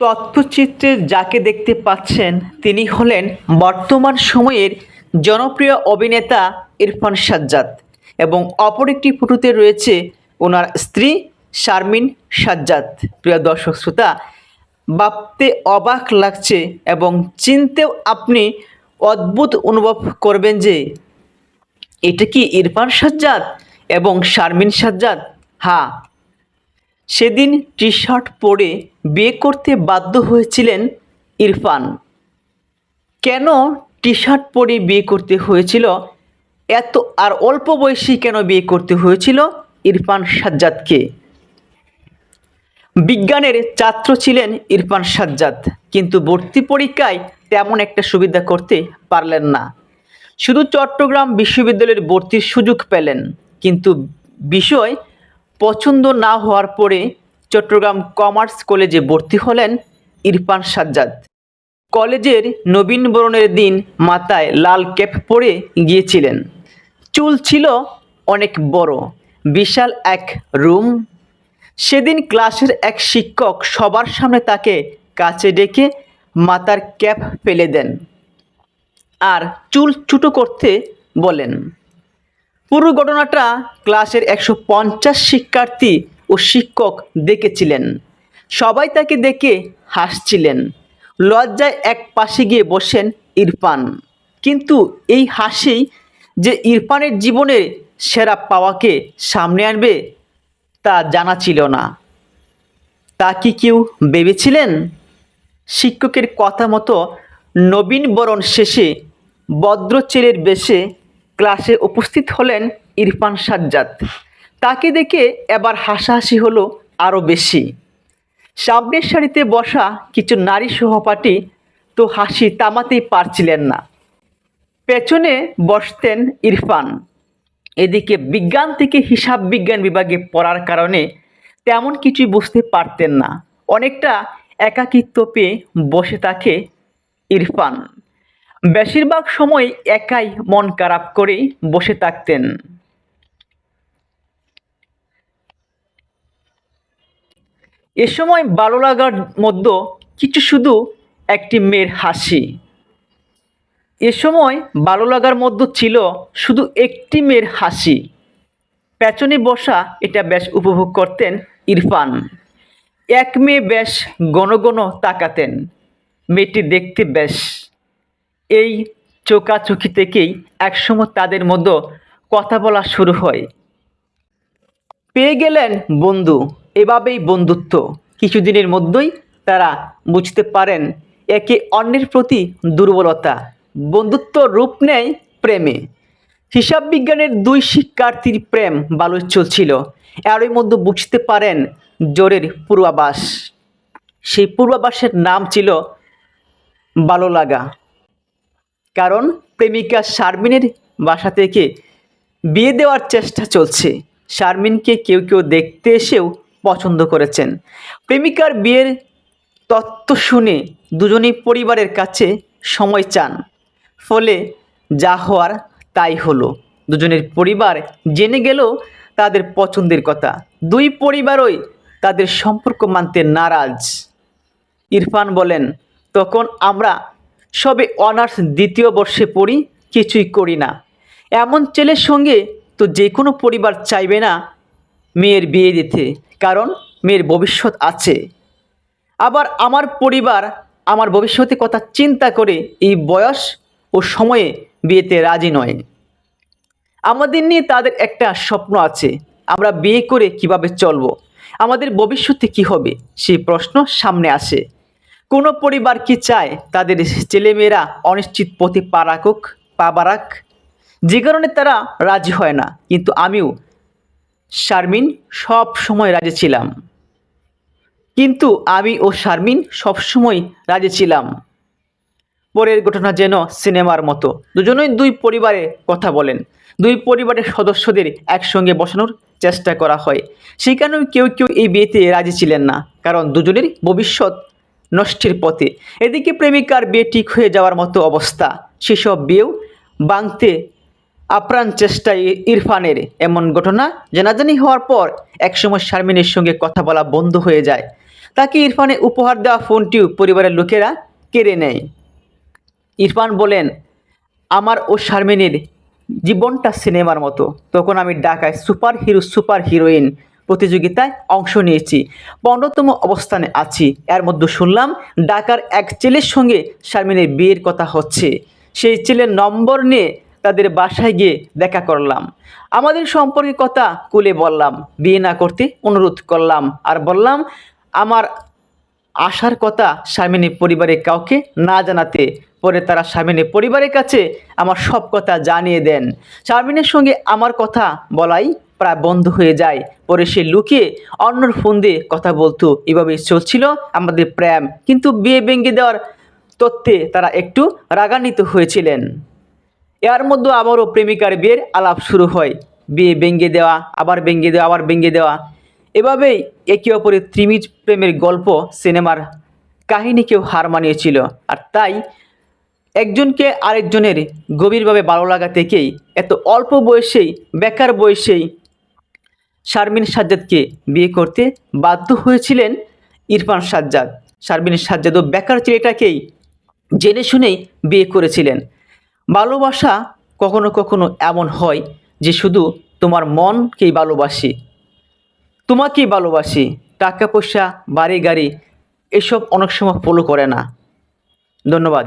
তথ্যচিত্রে যাকে দেখতে পাচ্ছেন, তিনি হলেন বর্তমান সময়ের জনপ্রিয় অভিনেতা ইরফান সাজ্জাদ এবং অপর একটি ফটোতে রয়েছে ওনার স্ত্রী শারমিন সাজ্জাদ। প্রিয় দর্শক শ্রোতা, ভাবতে অবাক লাগছে এবং চিনতেও আপনি অদ্ভুত অনুভব করবেন যে, এটা কি ইরফান সাজ্জাদ এবং শারমিন সাজ্জাদ? হ্যাঁ সেদিন টি শার্ট পরে বিয়ে করতে বাধ্য হয়েছিলেন ইরফান। কেন টি শার্ট পরে বিয়ে করতে হয়েছিল? এত আর অল্প বয়সী কেন বিয়ে করতে হয়েছিল ইরফান সাজ্জাদকে? বিজ্ঞানের ছাত্র ছিলেন ইরফান সাজ্জাদ, কিন্তু ভর্তি পরীক্ষায় তেমন একটা সুবিধা করতে পারলেন না। শুধু চট্টগ্রাম বিশ্ববিদ্যালয়ের ভর্তির সুযোগ পেলেন, কিন্তু বিষয় পছন্দ না হওয়ার পরে চট্টগ্রাম কমার্স কলেজে ভর্তি হলেন ইরফান সাজ্জাদ। কলেজের নবীনবরণের দিন মাথায় লাল ক্যাপ পরে গিয়েছিলেন। চুল ছিল অনেক বড়, বিশাল এক রুম। সেদিন ক্লাসের এক শিক্ষক সবার সামনে তাকে কাছে ডেকে মাথার ক্যাপ ফেলে দেন আর চুল ছুটো করতে বলেন পুরো ঘটনাটা ক্লাসের একশো পঞ্চাশ শিক্ষার্থী ও শিক্ষক দেখেছিলেন। সবাই তাকে দেখে হাসছিলেন। লজ্জায় এক পাশে গিয়ে বসেন ইরফান। কিন্তু এই হাসি যে ইরফানের জীবনের সেরা পাওয়াকে সামনে আনবে তা জানা ছিল না। তা কি কেউ ভেবেছিলেন? শিক্ষকের কথা মতো নবীন বরণ শেষে ভদ্রচেলের বেশে ক্লাসে উপস্থিত হলেন ইরফান সাজ্জাদ। তাকে দেখে এবার হাসাহাসি হলো আরও বেশি। সামনের সারিতে বসা কিছু নারী সহপাঠী তো হাসি তামাতেই পারছিলেন না। পেছনে বসতেন ইরফান। এদিকে বিজ্ঞান থেকে হিসাব বিজ্ঞান বিভাগে পড়ার কারণে তেমন কিছুই বুঝতে পারতেন না। অনেকটা একাকিত্ব পেয়ে বসে থাকে ইরফান। বেশিরভাগ সময় একাই মন খারাপ করেই বসে থাকতেন। এ সময় ভালো লাগার মধ্যে কিছু শুধু একটি মেয়ের হাসি। এ সময় ভালো লাগার মধ্যে ছিল শুধু একটি মেয়ের হাসি। পেছনে বসা এটা বেশ উপভোগ করতেন ইরফান। এক মেয়ে বেশ ঘন তাকাতেন। মেয়েটি দেখতে বেশ এই চোকাচোকি থেকেই একসময় তাদের মধ্যে কথা বলা শুরু হয়। পেয়ে গেলেন বন্ধু, এভাবেই বন্ধুত্ব। কিছুদিনের মধ্যেই তারা বুঝতে পারেন একে অন্যের প্রতি দুর্বলতা, বন্ধুত্ব রূপ নেয় প্রেমে। হিসাব বিজ্ঞানের দুই শিক্ষার্থীর প্রেম ভালোই চলছিল। এরই মধ্যে বুঝতে পারেন জোরের পূর্বাবাস সেই পূর্বাবাসের নাম ছিল ভালো লাগা কারণ প্রেমিকা শারমিনের বাসা থেকে বিয়ে দেওয়ার চেষ্টা চলছে। শারমিনকে কেউ কেউ দেখতে এসেও পছন্দ করেছেন। প্রেমিকার বিয়ের তত্ত্ব শুনে দুজনেই পরিবারের কাছে সময় চান। ফলে যা হওয়ার তাই হলো। দুজনের পরিবার জেনে গেলেও তাদের পছন্দের কথা। দুই পরিবারই তাদের সম্পর্ক মানতে নারাজ। ইরফান বলেন, তখন আমরা সবে অনার্স দ্বিতীয় বর্ষে পড়ি, কিছুই করি না। এমন ছেলের সঙ্গে তো যে কোনো পরিবার চাইবে না মেয়ের বিয়ে দিতে, কারণ মেয়ের ভবিষ্যৎ আছে। আবার আমার পরিবার আমার ভবিষ্যতের কথা চিন্তা করে এই বয়স ও সময়ে বিয়েতে রাজি নয়। আমাদের নিয়ে তাদের একটা স্বপ্ন আছে, আমরা বিয়ে করে কীভাবে চলবো? আমাদের ভবিষ্যতে কি হবে? সেই প্রশ্ন সামনে আসে। কোনো পরিবার কি চায় তাদের ছেলেমেয়েরা অনিশ্চিত পথে পা রাখুক, পা বারাক যে কারণে তারা রাজি হয় না। কিন্তু আমিও শারমিন সব সময় রাজি ছিলাম। কিন্তু আমি ও শারমিন সবসময় রাজি ছিলাম। পরের ঘটনা যেন সিনেমার মতো। দুজনেই দুই পরিবারে কথা বলেন। দুই পরিবারের সদস্যদের একসঙ্গে বসানোর চেষ্টা করা হয়। সেখানেও কেউ কেউ এই বিয়েতে রাজি ছিলেন না। কারণ দুজনের ভবিষ্যৎ নষ্টের পথে। এদিকে প্রেমিকার বিয়ে ঠিক হয়ে যাওয়ার মতো অবস্থা। সেসব বিয়েও ভাঙতে আপ্রাণ চেষ্টায় ইরফানের এমন ঘটনা জানাজানি হওয়ার পর একসময় শারমিনের সঙ্গে কথা বলা বন্ধ হয়ে যায়। তাকে ইরফানে উপহার দেওয়া ফোনটিও পরিবারের লোকেরা কেড়ে নেয়। ইরফান বলেন, আমার ও শারমিনের জীবনটা সিনেমার মতো। তখন আমি ঢাকায় সুপার হিরো সুপার হিরোইন প্রতিযোগিতায় অংশ নিয়েছি। পনেরোতম অবস্থানে আছি। এর মধ্যে শুনলাম, ঢাকার এক ছেলের সঙ্গে শারমিনের বিয়ের কথা হচ্ছে। সেই ছেলের নম্বর নিয়ে তাদের বাসায় গিয়ে দেখা করলাম। আমাদের সম্পর্কে কথা কুলে বললাম, বিয়ে না করতে অনুরোধ করলাম। আর বললাম, আমার আসার কথা স্বামিনী পরিবারের কাউকে না জানাতে, পরে তারা স্বামিনীর পরিবারের কাছে আমার সব কথা জানিয়ে দেন। স্বামিনের সঙ্গে আমার কথা বলাই প্রায় বন্ধ হয়ে যায়। পরে সে লুকিয়ে অন্যর ফোন দিয়ে কথা বলতো। এভাবে চলছিল আমাদের প্রেম। কিন্তু বিয়ে ভেঙে দেওয়ার তথ্যে তারা একটু রাগান্বিত হয়েছিলেন। এর মধ্যে আবারও প্রেমিকার বিয়ের আলাপ শুরু হয়। বিয়ে ভেঙে দেওয়া, আবার ভেঙে দেওয়া, আবার ভেঙে দেওয়া। এভাবেই একে অপরের ত্রিমিজ প্রেমের গল্প সিনেমার কাহিনীকেও হার মানিয়েছিল। আর তাই একজনকে আরেকজনের গভীরভাবে ভালো লাগা থেকেই, এত অল্প বয়সেই, বেকার বয়সেই শারমিন সাজ্জাদকে বিয়ে করতে বাধ্য হয়েছিলেন ইরফান সাজ্জাদ। শারমিন সাজ্জাদও বেকার ছেলেটাকেই জেনে শুনেই বিয়ে করেছিলেন। ভালোবাসা কখনো কখনো এমন হয় যে শুধু তোমার মনকেই ভালোবাসি, তোমাকেই ভালোবাসি টাকা পয়সা বাড়ি গাড়ি এসব অনেক সময় ফলো করে না। ধন্যবাদ।